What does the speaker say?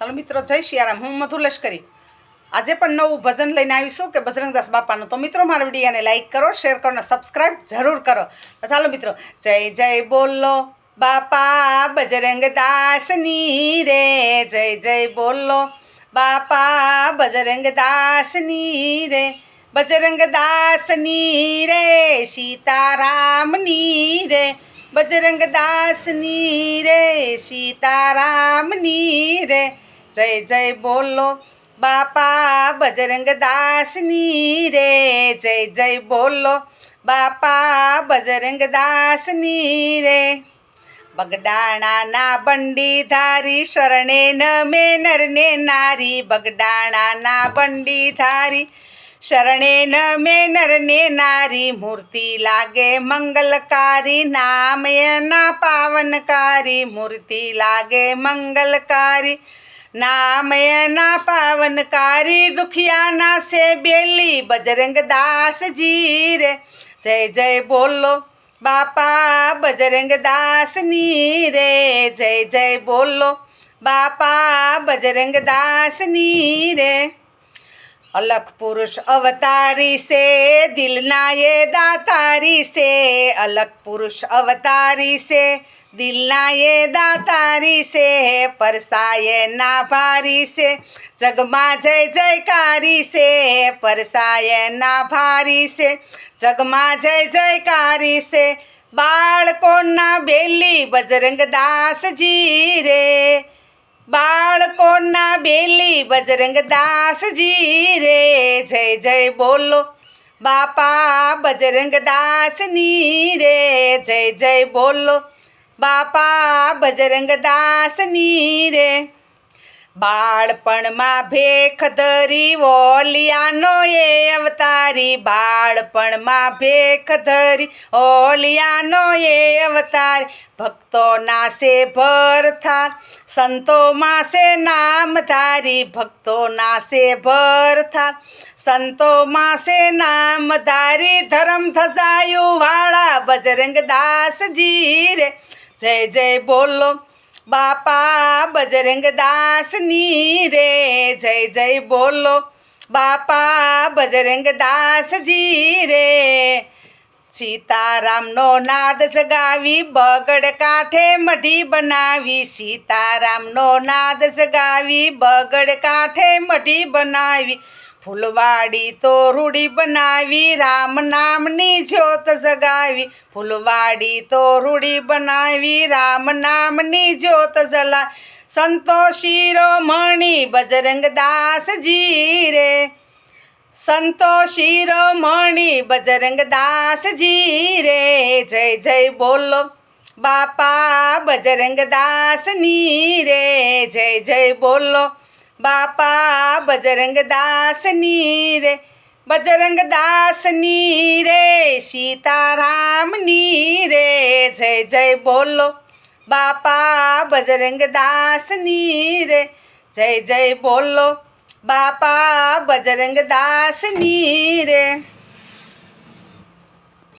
ચાલો મિત્રો, જય શિયારામ હું મધુ લશ્કરી. આજે પણ નવું ભજન લઈને આવીશું કે બજરંગદાસ બાપાનું. તો મિત્રો, મારા વિડીયોને લાઈક કરો, શેર કરો અને સબસ્ક્રાઈબ જરૂર કરો. તો ચાલો મિત્રો, જય જય બોલો બાપા બજરંગદાસની રે. જય જય બોલો બાપા બજરંગદાસની રે. બજરંગદાસની રે, સીતારામની રે. બજરંગદાસની રે, સીતારામની રે. જય જય બોલો બાપા બજરંગદાસની રે, જય જય બોલો બાપા બજરંગદાસની રે. બગડાણાના બંડી ધારી શરણે નમે નરને નારી બગડાણાના બંડી ધારી શરણે નમે નરને નારી, મૂર્તિ લાગે મંગલકારી, નામ એના પાવનકારી, મૂર્તિ લાગે મંગલકારી નામ એના પાવનકારી દુખિયાના સે બેલી બજરંગદાસજી રે જય જય બોલો બાપા બજરંગદાસની રે જય જય બોલો બાપા બજરંગદાસની રે અલખ પુરુષ અવતારી સે દિલના એ દાતારી સે અલખ પુરુષ અવતારી સે દિલના એ દાતારી છે, પરસાએ ના ભારી છે. જગમાં જય જયકારી છે, પરસાએ ના ભારી છે. જગમાં જય જયકારી છે. બાળકોના બેલી બજરંગદાસજી રે. બાળકોના બેલી બજરંગદાસજી રે. જય જય બોલો, બાપા બજરંગદાસની રે. જય જય બોલો બાપા બજરંગદાસની રે. બાળપણમાં ભેખ ધરી ઓલિયાનો એ અવતારી. બાળપણમાં ભેખ ધરી ઓલિયાનો એ અવતાર. ભક્તો નાસે ભર થાર, સંતો માસે નામ ધારી. ભક્તો નાસે ભર થાર, સંતો માસે નામ ધારી. ધર્મ ધસાયું વાળા બજરંગદાસજી રે. જય જય બોલો, બાપા બજરંગદાસની રે, જય જય બોલો, બાપા બજરંગદાસજી રે. સીતારામનો નાદ જગાવી, બગડ કાંઠે મઢી બનાવી, સીતારામનો નાદ જગાવી, બગડ કાંઠે મઢી બનાવી. ફૂલવાડી તો રૂડી બનાવી, રામ નામની જ્યોત જગાવી. ફૂલવાડી તો રૂડી બનાવી, રામ નામની જ્યોત જલા સંતો શિરોમણી બજરંગ દાસજી રે. સંતો શિરોમણી બજરંગ દાસજી રે. જય જય બોલો બાપા બજરંગદાસની રે. જય જય બોલો બાપા બજરંગદાસની રે બજરંગદાસની રે, સીતારામની રે, જય જય બોલો. બાપા બજરંગદાસની રે, જય જય બોલો. બાપા બજરંગદાસની રે.